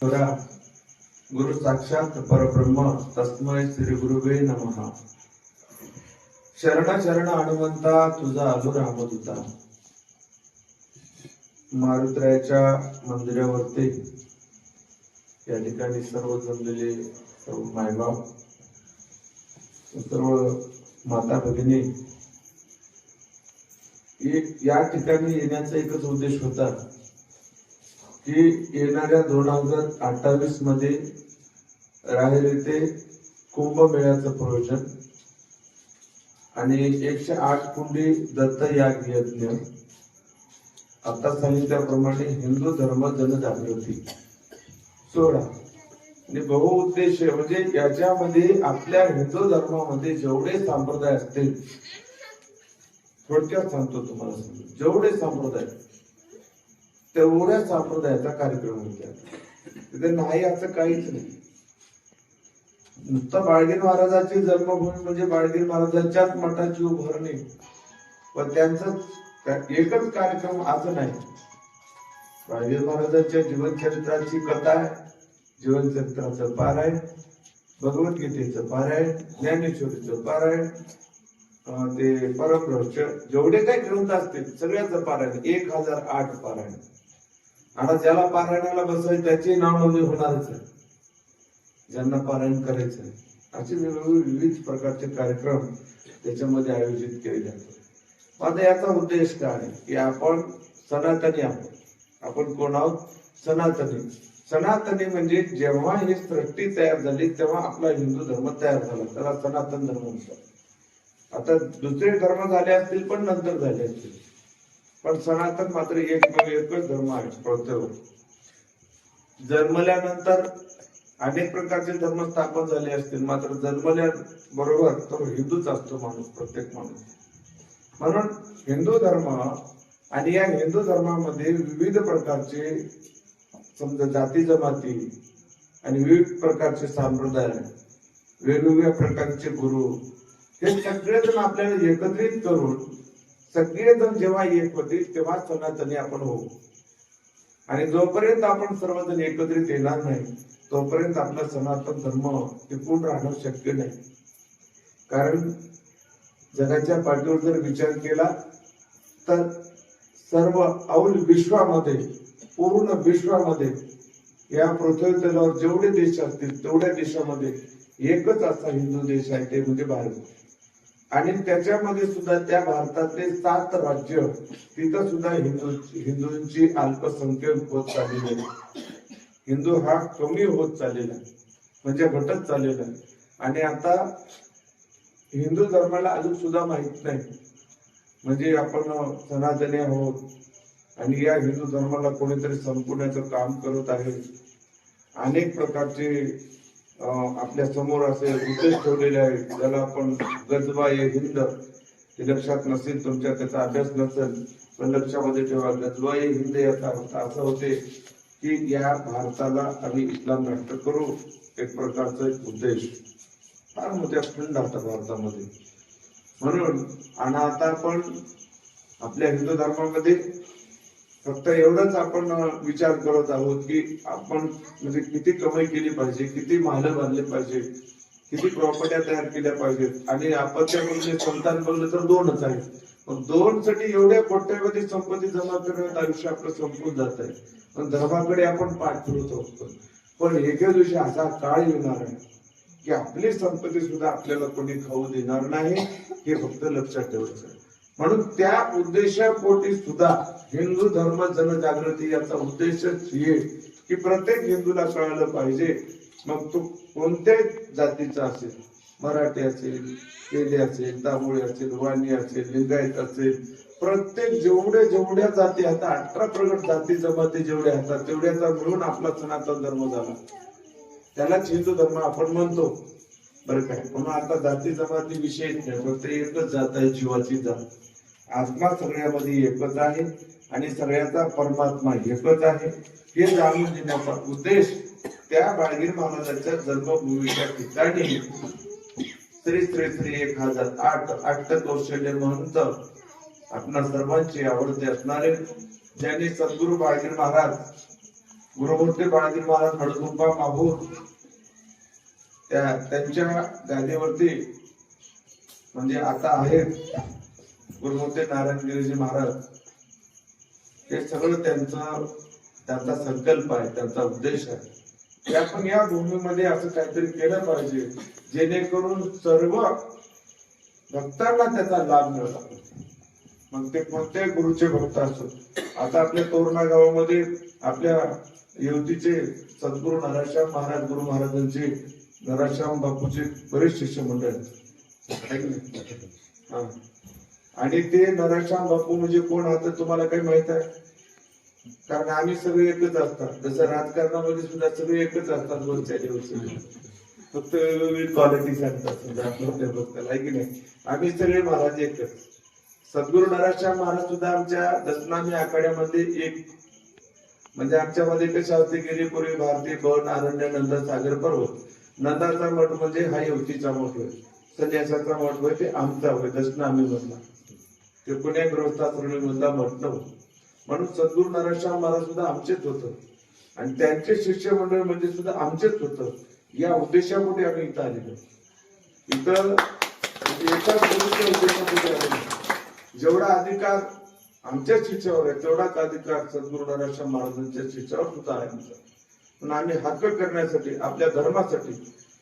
तुरा गुरु साक्षात परब्रह्म तस्मय श्री गुरुवे नमः. शरण शरण हनुमंता तुझा आलो होता मारुत्रायाच्या मंदिरावरती या ठिकाणी सर्व जमलेले सर्व मायबाप सर्व माता भगिनी एक- या ठिकाणी येण्याचा एकच उद्देश होता. की येणाऱ्या दोन हजार अठ्ठावीसमध्ये राहील येथे कुंभमेळ्याचं प्रयोजन. आणि एकशे आठ कुंडी दत्त याग यज्ञ. आता सांगितल्याप्रमाणे हिंदू धर्म जनजागृती. सोळा आणि बहुउद्देश म्हणजे याच्यामध्ये आपल्या हिंदू धर्मामध्ये जेवढे संप्रदाय असतील थोडक्यात सांगतो तुम्हाला जेवढे संप्रदाय तेवढ्या संप्रदायाचा कार्यक्रम होता. तिथे नाही असं काहीच नाही. नुसतं बाळगीर महाराजाची जन्मभूमी म्हणजे बाळगीर महाराजांच्याच मठाची उभारणी. व त्यांचं एकच कार्यक्रम असं नाही. बाळगीर महाराजांच्या जीवनचरित्राची कथा आहे. जीवनचरित्राचं पारायण भगवद्गीतेचं पारायण ज्ञानेश्वरीचं पारायण अं, ते परमरहस्य जेवढे काही ग्रंथ असतील सगळ्याचं पारायण एक हजार आठ पारायण. आता ज्याला पारायणाला बसायचं त्याची नाव नोंदणी होणारच आहे. ज्यांना पारायण करायचं आहे. असे वेगवेगळे विविध प्रकारचे कार्यक्रम त्याच्यामध्ये आयोजित केले जातात. आता याचा उद्देश काय आहे? की आपण सनातनी आहोत. आपण कोण आहोत? सनातनी. सनातनी म्हणजे जेव्हा ही सृष्टी तयार झाली तेव्हा आपला हिंदू धर्म तयार झाला. त्याला सनातन धर्म म्हणतात. आता दुसरे धर्म झाले असतील पण नंतर झाले असतील. पण सनातन मात्र एक म्हणजे एकच धर्म आहे प्रत्येक जन्मल्यानंतर अनेक प्रकारचे धर्म स्थापन झाले असतील मात्र जन्मल्या बरोबर तो हिंदूच असतो माणूस प्रत्येक माणूस. म्हणून हिंदू धर्म आणि या हिंदू धर्मामध्ये विविध प्रकारचे समजा जाती जमाती आणि विविध प्रकारचे संप्रदाय वेगवेगळ्या प्रकारचे गुरु हे सगळेजण आपल्याला एकत्रित करून सगळेजण जेव्हा एक होतील तेव्हा सनातनी आपण होऊ. आणि जोपर्यंत आपण सर्वजण एकत्रित येणार नाही तोपर्यंत आपला सनातन धर्म टिकून राहणं शक्य नाही. कारण जगाच्या पाठीवर जर विचार केला तर सर्व औल विश्वामध्ये पूर्ण विश्वामध्ये या पृथ्वी तलावर जेवढे देश असतील तेवढ्या देशामध्ये एकच असा हिंदू देश आहे ते म्हणजे भारत. आणि त्याच्यामध्ये सुद्धा त्या भारतातले सात राज्य तिथं सुद्धा हिंदू हिंदूंची अल्पसंख्यक होत चाललेली आहे. हिंदू हा कमी होत चाललेला आहे म्हणजे घटत चाललेला आहे. आणि आता हिंदू धर्माला अजून सुद्धा माहीत नाही म्हणजे आपण सनातनी आहोत आणि या हिंदू धर्माला कोणीतरी संपवण्याचं काम करत आहे. अनेक प्रकारचे आपल्यासमोर असे उद्देश ठेवलेले आहेत. ज्याला आपण गजबा ये हिंद हे लक्षात नसेल तुमच्या त्याचा अभ्यास नसेल पण लक्षामध्ये ठेवा गजबा ये हिंद याचा अर्थ असा होते की या भारताला आम्ही इस्लाम राष्ट्र करू एक प्रकारचा एक उद्देश. फार मोठ्या खंड आता भारतामध्ये. म्हणून आणि आता आपण आपल्या हिंदू धर्मामध्ये फक्त एवढंच आपण विचार करत आहोत की आपण म्हणजे किती कमाई केली पाहिजे किती महाल बांधले पाहिजे किती प्रॉपर्ट्या तयार केल्या पाहिजेत. आणि आपण म्हणजे संतान बनलं तर दोनच आहे मग दोन साठी एवढ्या कोट्यावधी संपत्ती जमा करण्यात आयुष्य आपलं संपून जात आहे. पण धर्माकडे आपण पाठ फिरत असतो पण एके दिवशी असा काळ येणार आहे की आपली संपत्ती सुद्धा आपल्याला कोणी खाऊ देणार नाही हे फक्त लक्षात ठेवायचं आहे. म्हणून त्या उद्देशापोटी सुद्धा हिंदू धर्म जनजागृती याचा उद्देशच हे की प्रत्येक हिंदूला कळालं पाहिजे. मग तो कोणत्याही जातीचा असेल मराठी असेल केले असेल दाभोळी असेल वाणी असेल लिंगायत असेल प्रत्येक जेवढे जेवढ्या जाती आता अठरा प्रगट जाती जमाती जेवढ्या असतात तेवढ्याचा मिळून आपला सनातन धर्म झाला. त्यालाच हिंदू धर्म आपण म्हणतो. बरं काय म्हणून आता जाती जमाती विशेष नाही फक्त एकच जात आहे जीवाची जात. आत्मा सगळ्यामध्ये एकच आहे आणि सगळ्याचा परमात्मा एकच आहे. हे जाणून देण्याचा उद्देश त्या बाळगीर महाराजांच्या जन्मभूमीच्या ठिकाणी श्री श्री श्री एक हजार आठ आठ कौशल्य महंत आपणा सर्वांचे आवडते असणारे ज्यांनी सद्गुरु बाळगीर महाराज गुरुमूर्ती बाळगीर महाराज हडदुंबा माहूर त्या त्यांच्या गादीवरती म्हणजे आता आहेत गुरुमूर्ती नारायणगिरीजी महाराज. हे सगळं त्यांचा त्यांचा संकल्प आहे त्यांचा उद्देश आहे. की आपण या भूमीमध्ये असं काहीतरी केलं पाहिजे जेणेकरून सर्व भक्तांना त्याचा लाभ मिळाला. मग ते कोणत्याही गुरुचे भक्त असो. आता आपल्या तोरणा गावामध्ये आपल्या युवतीचे सद्गुरु नारायणश्याम महाराज गुरु महाराजांचे नारायणश्याम बापूचे बरेच शिष्य मंडळ आहेत. हा. आणि ते नराश्याम बापू म्हणजे कोण आता तुम्हाला काही माहीत आहे? कारण आम्ही सगळे एकच असतात. जसं राजकारणामध्ये सुद्धा सगळे एकच असतात वरच्या दिवशी फक्त वेगवेगळी क्वालिटी सांगतात समजा आहे की नाही? आम्ही सगळे महाराज एकच. सद्गुरु नराश्याम महाराज सुद्धा आमच्या दशनामी आखाड्यामध्ये एक. म्हणजे आमच्यामध्ये कशा होते? गेली पूर्वी भारतीय भवन आरण्य नंद सागर पर्वत. नंदाचा मठ म्हणजे हा युवतीचा मठ होय. संन्यासाचा मठ होय ते आमचा होय आम्ही मधला ते पुण्या गृहस्थाश्रमी मधला मठ नव्हतं. म्हणून सद्गुरु नारायणशाह महाराज सुद्धा आमचेच होतं. आणि त्यांचे शिष्यमंडळ म्हणजे सुद्धा आमचेच होतं. या उद्देशामुळे आम्ही इथं आलेलो. इथं म्हणजे एका एकाच गुरुच्या उद्देशामध्ये आलेलो. जेवढा अधिकार आमच्या शिष्यावर आहे तेवढाच अधिकार सद्गुरु नारायणशाह महाराजांच्या शिष्यावर सुद्धा आहे आमचा. पण आम्ही हक्क करण्यासाठी आपल्या धर्मासाठी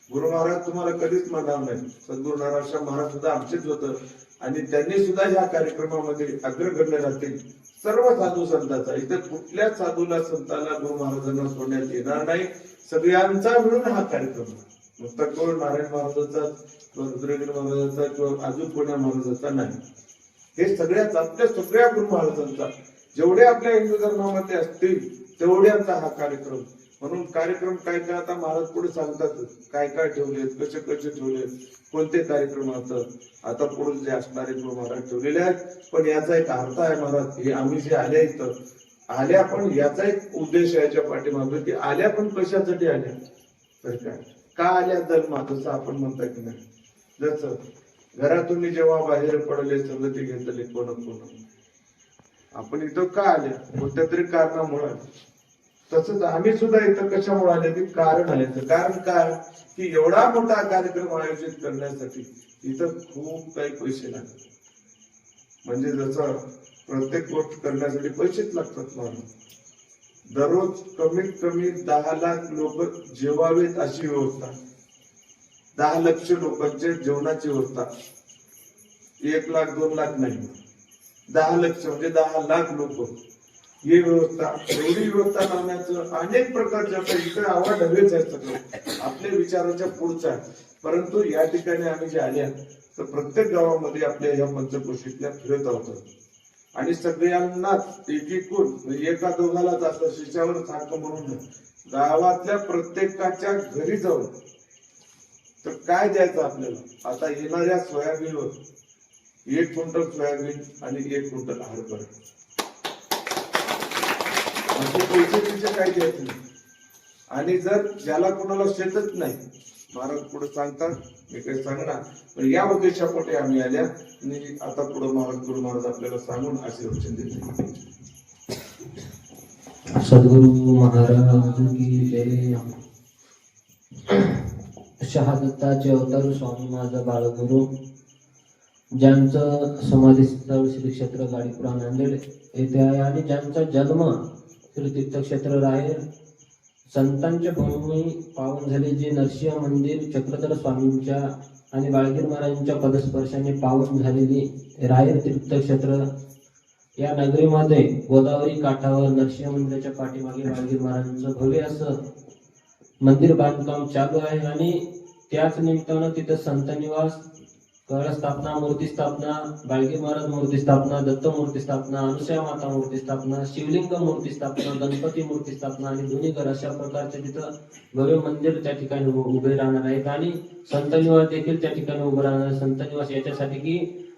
गुरु महाराज तुम्हाला कधीच म्हणणार नाही. सद्गुरु नारायण महाराज सुद्धा आमचेच होतं आणि त्यांनी सुद्धा या कार्यक्रमामध्ये अग्रगण्य राहतील सर्व साधू संतांचा इथे कुठल्याच साधूला संताला गुरु महाराजांना सोडण्यात येणार नाही. सगळ्यांचा मिळून हा कार्यक्रम फक्त नुसता केवळ नारायण महाराजांचा किंवा रुद्रगिरी महाराजांचा किंवा अजून कोण्या महाराजांचा नाही. हे सगळ्याच आपल्या सगळ्या गुरु महाराजांचा जेवढे आपल्या हिंदू धर्मामध्ये असतील तेवढ्यांचा हा कार्यक्रम म्हणून कार्यक्रम काय काय आता महाराज पुढे सांगतात काय काय ठेवलेत कसे कसे ठेवलेत कोणते कार्यक्रम असतात आता पुढे जे असणारे जो महाराज ठेवलेले आहेत. पण याचा एक अर्थ आहे महाराज हे आम्ही जे आले इथं आल्या पण याचा एक उद्देश याच्या पाठीमागे की आल्या पण कशासाठी आल्या? तर काय? का आल्या जन्मा जसं आपण म्हणता की नाही? जसं घरातून जेव्हा बाहेर पडले संगती घेतले कोण कोण? आपण इथं का आल्या? कोणत्या तरी कारणामुळे? तसंच आम्ही सुद्धा इथं कशामुळे आले की कारण आले तर कारण काय? की एवढा मोठा कार्यक्रम आयोजित करण्यासाठी इथं खूप काही पैसे लागतात. म्हणजे जसं प्रत्येक गोष्ट करण्यासाठी पैसेच लागतात मला दररोज कमीत कमी दहा लाख लोक जेवावेत अशी व्यवस्था. दहा लक्ष लोकांचे जेवणाची व्यवस्था. एक लाख दोन लाख नाही. दहा लक्ष म्हणजे दहा लाख लोक. ही व्यवस्था एवढी व्यवस्था लावण्याचं अनेक प्रकारच्या आता इकडे आवाज हवेच आहे सगळं. आपल्या विचाराच्या पुढचा. परंतु या ठिकाणी आम्ही जे आल्या तर प्रत्येक गावामध्ये आपल्या या पंचकोशीतल्या फिरत आहोत. आणि सगळ्यांनाच एकीकून म्हणजे एका दोघालाच असं शिष्यावर सारखं म्हणून. गावातल्या प्रत्येकाच्या घरी जाऊन. तर काय द्यायचं आपल्याला? आता येणाऱ्या सोयाबीनवर एक क्विंटल सोयाबीन आणि एक क्विंटल हरभरा म्हणजे पैसे तिचे काही द्यायचे नाही. आणि जर ज्याला कोणाला शेतच नाही महाराज पुढे सांगतात मी काही सांगणार. पण या उद्देशापोटी आम्ही आल्या आणि आता पुढे महाराज गुरु महाराज आपल्याला सांगून आशीर्वचन देते सद्गुरु महाराज की जय. शहादत्ताचे अवतार स्वामी माझा बाळगुरु ज्यांचं समाधी स्थळ श्री क्षेत्र गाडीपुरा नांदेड येथे आहे आणि ज्यांचा जन्म तीर्थक्षेत्र राहेर संतांच्या भूमी पावन झाले जे नरसिंह मंदिर चक्रधर स्वामींच्या आणि बाळगीर महाराजांच्या पदस्पर्शाने पावन झालेली राहेर तीर्थक्षेत्र. या नगरीमध्ये गोदावरी काठावर नरसिंह मंदिराच्या पाठीमागे बाळगीर महाराजांचं भव्य असं मंदिर बांधकाम चालू आहे आणि त्याच निमित्तानं तिथं संत निवास कर स्थापना मूर्ती स्थापना बाळगीर महाराज मूर्ती स्थापना दत्त मूर्ती स्थापना अनुसया माता मूर्ती स्थापना शिवलिंग मूर्ती स्थापना गणपती मूर्ती स्थापना आणि दोन्हीकर अशा प्रकारचे तिथं भव्य मंदिर त्या ठिकाणी उभे राहणार आहेत. आणि संत निवास देखील त्या ठिकाणी उभं राहणार आहे. संत निवास याच्यासाठी की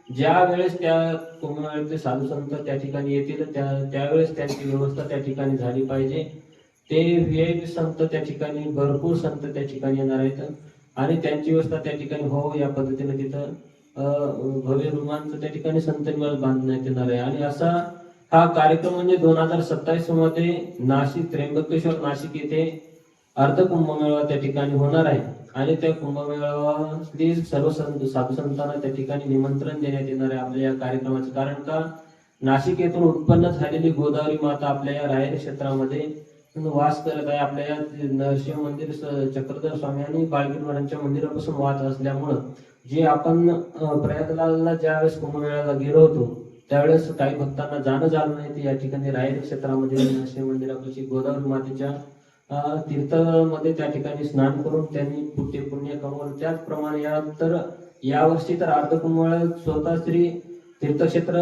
ज्या वेळेस त्या कुंभमेळ्यातले साधू संत त्या ठिकाणी येतील त्या त्यावेळेस त्यांची व्यवस्था त्या ठिकाणी झाली पाहिजे. ते व्ही संत त्या ठिकाणी भरपूर संत त्या ठिकाणी येणार आहेत. आणि त्यांची व्यवस्था त्या ठिकाणी हो, हो या पद्धतीने तिथं भव्य रुमांचं त्या ठिकाणी संत निवास बांधण्यात येणार आहे. आणि असा हा कार्यक्रम म्हणजे दोन हजार सत्तावीसमध्ये नाशिक त्र्यंबकेश्वर नाशिक येथे अर्ध कुंभमेळा त्या ठिकाणी होणार आहे. आणि त्या कुंभमेळावातली सर्व संत साधू संतांना त्या ठिकाणी निमंत्रण देण्यात येणार आहे आपल्या या कार्यक्रमाचं. कारण का? नाशिक येथून उत्पन्न झालेली गोदावरी माता आपल्या या रायरी क्षेत्रामध्ये वास करत आहे. आपल्या या नरसिंह मंदिर चक्रधर स्वामी आणि बाळगीर महाराजांच्या मंदिरापासून वाहत असल्यामुळं जे आपण अं, प्रयागराजला ज्यावेळेस कुंभमेळ्याला गेलो होतो त्यावेळेस काही भक्तांना जाणं झालं नाही. ते या ठिकाणी रायरी क्षेत्रामध्ये नरसिंह मंदिरापाशी गोदावरी मातेच्या तीर्थमध्ये त्या ठिकाणी स्नान करून त्यांनी पुण्य पुण्य कमवलं. त्याचप्रमाणे या तर यावर्षी तर अर्ध कुंभमेळा स्वतः श्री तीर्थक्षेत्र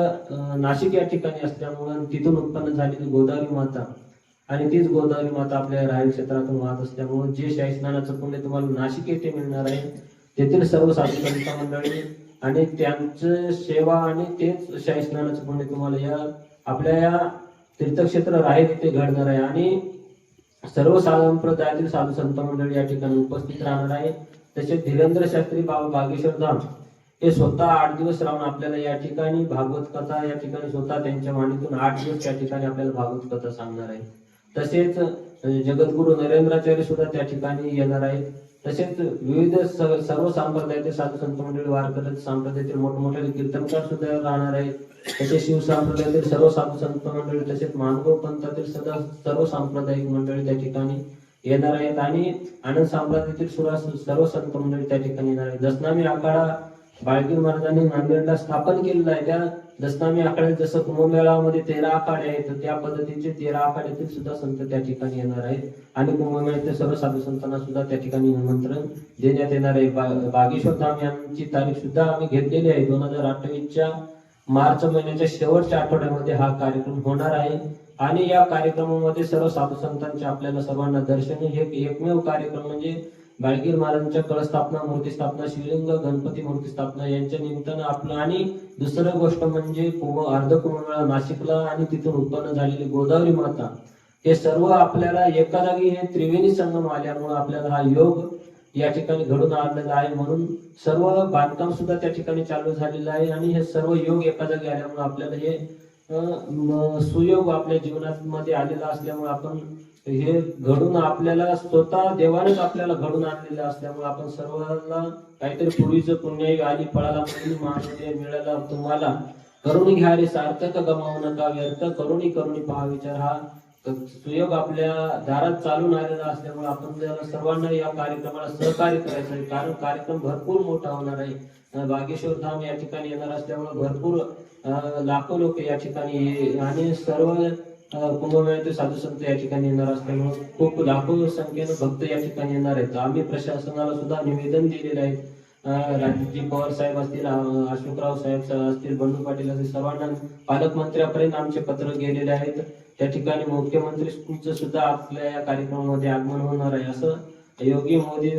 नाशिक या ठिकाणी असल्यामुळं तिथून उत्पन्न झालेली गोदावरी माता आणि तीच गोदावरी माता आपल्या राहील क्षेत्रातून वाहत असल्यामुळे जे शाही स्नानाचं पुण्य तुम्हाला नाशिक येथे मिळणार आहे. तेथील सर्व साधू संत मंडळी आणि त्यांचं सेवा आणि तेच शाही स्नानाचं पुण्य तुम्हाला या आपल्या या तीर्थक्षेत्र राहील तिथे घडणार आहे. आणि सर्व संप्रदायातील साधू संत मंडळी या ठिकाणी उपस्थित राहणार आहे. तसेच धीरेंद्र शास्त्री बाबा बागेश्वर धाम हे स्वतः आठ दिवस राहून आपल्याला या ठिकाणी भागवत कथा या ठिकाणी स्वतः त्यांच्या वाणीतून आठ दिवस या ठिकाणी आपल्याला भागवत कथा सांगणार आहे. तसेच जगद्गुरु नरेंद्राचार्य सुद्धा त्या ठिकाणी येणार आहे. तसेच विविध सर्व संप्रदायातील साधू संत मंडळी वारकरी संप्रदायातील मोठमोठे कीर्तनकार सुद्धा राहणार आहेत. तसेच शिव संप्रदायातील सर्व साधू संत मंडळी तसेच मानव पंथातील सुद्धा सर्व सांप्रदायिक मंडळी त्या ठिकाणी येणार आहेत. आणि आनंद साम्राज्यातील सुद्धा सर्व संत मंडळी त्या ठिकाणी येणार आहेत. दसनामी आखाडा बाळगीर महाराजांनी नांदेडला स्थापन केलेला आहे. त्या दसनामी आखाड्यात जसं कुंभमेळामध्ये तेरा आखाडे आहेत तर त्या पद्धतीचे तेरा आखाड्यातील सुद्धा संत त्या ठिकाणी येणार आहेत. आणि कुंभमेळ्यातील सर्व साधू संतांना सुद्धा त्या ठिकाणी निमंत्रण देण्यात येणार आहे. बागेश्वर धाम यांची तारीख सुद्धा आम्ही घेतलेली आहे. दोन हजार अठ्ठावीसच्या मार्च महिन्याच्या शेवटच्या आठवड्यामध्ये हा कार्यक्रम होणार आहे. आणि या कार्यक्रमामध्ये सर्व साधू संतांचे आपल्याला सर्वांना दर्शन. हे एकमेव कार्यक्रम म्हणजे बाळगीर महाराजांच्या कळस्थापना मूर्ती स्थापना शिवलिंग गणपती मूर्ती स्थापना यांच्या निमित्तानं आपलं आणि दुसरं गोष्ट म्हणजे कुंभ अर्ध कुंभमेळा नाशिकला आणि तिथून उत्पन्न झालेली गोदावरी माता हे सर्व आपल्याला एका जागी हे त्रिवेणी संगम आल्यामुळे आपल्याला हा योग या ठिकाणी घडून आणलेला आहे म्हणून सर्व बांधकाम सुद्धा त्या ठिकाणी चालू झालेलं आहे आणि हे सर्व योग एका जागी आल्यामुळे आपल्याला हे सुयोग आपल्या जीवनामध्ये आलेला असल्यामुळे आपण हे घडून आपल्याला स्वतः देवानेच आपल्याला घडून आणलेलं असल्यामुळे आपण सर्वांना काहीतरी पूर्वीचं पुण्य आली पळाला मुली मिळाला तुम्हाला करुणी घ्या रे सार्थक गमावू नका व्यर्थ करुणी करुणी पहा विचार. हा सुयोग आपल्या दारात चालून आलेला असल्यामुळे आपण सर्वांना या कार्यक्रमाला सहकार्य करायचं आहे. कारण कार्यक्रम भरपूर मोठा होणार आहे. बागेश्वर धाम या ठिकाणी येणार असल्यामुळे भरपूर लाखो लोक या ठिकाणी आणि सर्व अं, कुंभमेळ्यातील साधू संत या ठिकाणी येणार असल्यामुळे खूप लाखो संख्येनं भक्त या ठिकाणी येणार आहेत. आम्ही प्रशासनाला सुद्धा निवेदन दिलेलं आहे. अं, राजजी पवार साहेब असतील अशोकराव साहेब असतील बंडू पाटील असतील सर्वांना पालकमंत्र्यापर्यंत आमचे पत्र गेलेले आहेत. त्या ठिकाणी मुख्यमंत्री सुद्धा आपल्या या कार्यक्रमामध्ये आगमन होणार आहे. असं योगी मोदी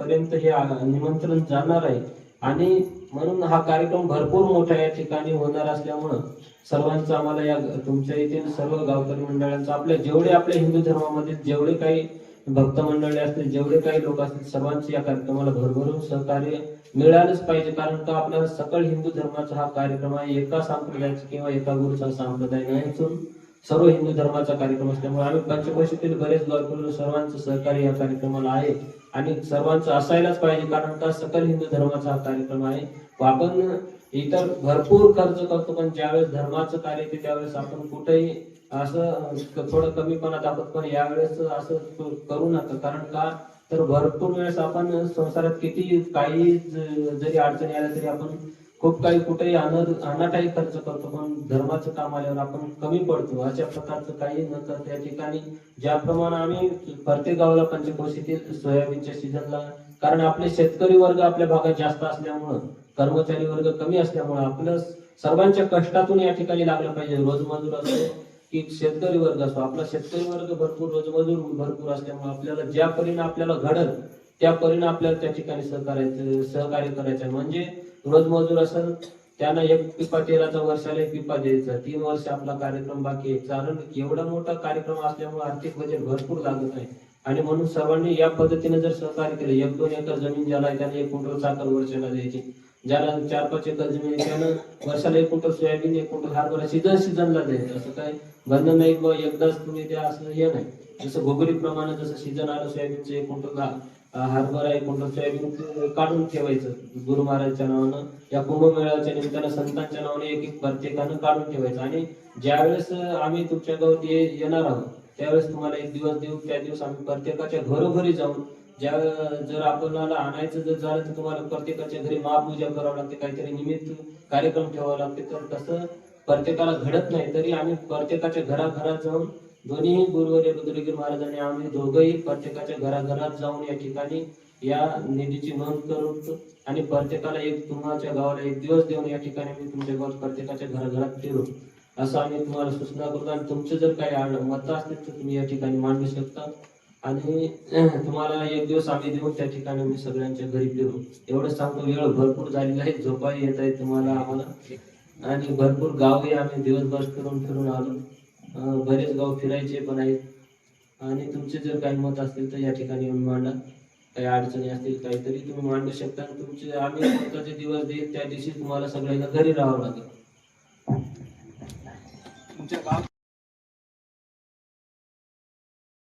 पर्यंत हे निमंत्रण जाणार आहे. आणि म्हणून हा कार्यक्रम भरपूर मोठा या ठिकाणी होणार असल्यामुळं सर्वांचा आम्हाला या तुमच्या येथील सर्व गावकरी मंडळांचा आपल्या जेवढे आपल्या हिंदू धर्मामध्ये जेवढे काही भक्त मंडळी असतील जेवढे काही लोक असतील सर्वांचे या कार्यक्रमाला भरभरून सहकार्य मिळालंच पाहिजे. कारण का आपला सकळ हिंदू धर्माचा हा कार्यक्रम आहे. एका संप्रदायाचा किंवा एका गुरुचा संप्रदाय नाही. सर्व हिंदू धर्माचा कार्यक्रम असल्यामुळे आम्ही पंचकोशीतील बरेच गावकरी सर्वांचं सहकार्य या कार्यक्रमाला आहे. आणि सर्वांचं असायलाच पाहिजे. कारण का सकल हिंदू धर्माचा हा कार्यक्रम आहे. आपण इतर भरपूर खर्च करतो पण ज्यावेळेस धर्माचं कार्य ते त्यावेळेस आपण कुठेही असं थोडं कमीपणा दाखवत पण यावेळेस असं करू नका. कारण का? तर भरपूर वेळेस आपण संसारात किती काही जरी अडचणी आल्या तरी आपण खूप काही कुठेही अनर अनाटाही खर्च करतो पण धर्माचं काम आल्यावर आपण कमी पडतो. अशा प्रकारचं काही न करता या ठिकाणी ज्याप्रमाणे आम्ही प्रत्येक गावाला पंचकोशीतील सोयाबीनच्या सीझनला कारण आपले शेतकरी वर्ग आपल्या भागात जास्त असल्यामुळं कर्मचारी वर्ग कमी असल्यामुळे आपलं सर्वांच्या कष्टातून या ठिकाणी लागलं पाहिजे. रोजमजूर असो की शेतकरी वर्ग असो आपला शेतकरी वर्ग भरपूर रोजमजूर भरपूर असल्यामुळे आपल्याला ज्या परीने आपल्याला घडल त्या परीने आपल्याला त्या ठिकाणी सहकार्याचं सहकार्य करायचं. म्हणजे रोजमजूर असेल त्यांना एक पिपा तेराचा वर्षाला एक पिपा द्यायचा. तीन वर्ष आपला कार्यक्रम बाकी आहे. कारण एवढा मोठा कार्यक्रम असल्यामुळे आर्थिक बजेट भरपूर लागत आहे. आणि म्हणून सर्वांनी या पद्धतीने जर सहकार्य केलं एक दोन एकर जमीन ज्याला आहे त्याने एक क्विंटल साखर वर्षाला द्यायची. ज्याला चार पाच एकर जमीन आहे त्यानं वर्षाला एक क्विंटल सोयाबीन एक क्विंटल हरभरा सीझन सीझनला द्यायचं. असं काय बंधन नाही किंवा एकदाच तुम्ही द्या असं हे नाही. जसं भोगरी प्रमाणे जसं सीझन आलं सोयाबीनचं एक क्विंटल हरभरा एक क्विंटल सोयाबीन काढून ठेवायचं. गुरु महाराजच्या नावानं या कुंभमेळ्याच्या निमित्तानं संतांच्या नावाने एक एक प्रत्येकानं काढून ठेवायचं. आणि ज्यावेळेस आम्ही तुमच्या गावात येणार आहोत त्यावेळेस तुम्हाला एक दिवस देऊ त्या दिवस आम्ही प्रत्येकाच्या घरोघरी जाऊन ज्या जर आपल्याला आणायचं जर झालं तर तुम्हाला प्रत्येकाच्या घरी महापूजा करावं लागते काहीतरी निमित्त कार्यक्रम ठेवावा लागते. तर तसं प्रत्येकाला घडत नाही तरी आम्ही प्रत्येकाच्या घराघरात जाऊन दोन्ही गुरुवर्य रुद्रगिरी महाराजांनी आम्ही दोघंही प्रत्येकाच्या घराघरात जाऊन या ठिकाणी या निधीची नोंद करून आणि प्रत्येकाला एक तुमच्या गावाला एक दिवस देऊन या ठिकाणी आम्ही तुमच्या गावात प्रत्येकाच्या घराघरात फिरू असं आम्ही तुम्हाला सूचना करतो. आणि तुमचं जर काही मत असतील तर तुम्ही या ठिकाणी मांडू शकता. आणि तुम्हाला एक दिवस आम्ही देऊन त्या ठिकाणी आम्ही सगळ्यांच्या घरी फिरू. एवढं सांगतो वेळ भरपूर झालेला आहे झोपाही येत आहे तुम्हाला आम्हाला. आणि भरपूर गावही आम्ही दिवसभर फिरून फिरून आलो. बरेच गाव फिरायचे पण आहेत. आणि तुमचे जर काही मत असतील तर या ठिकाणी येऊन मांडा. काही अडचणी असतील काहीतरी तुम्ही मांडू शकता. आणि तुमचे आम्ही स्वतःचे दिवस देईल त्या दिवशी तुम्हाला सगळ्यांना घरी राहावं लागेल. तुमच्या गाव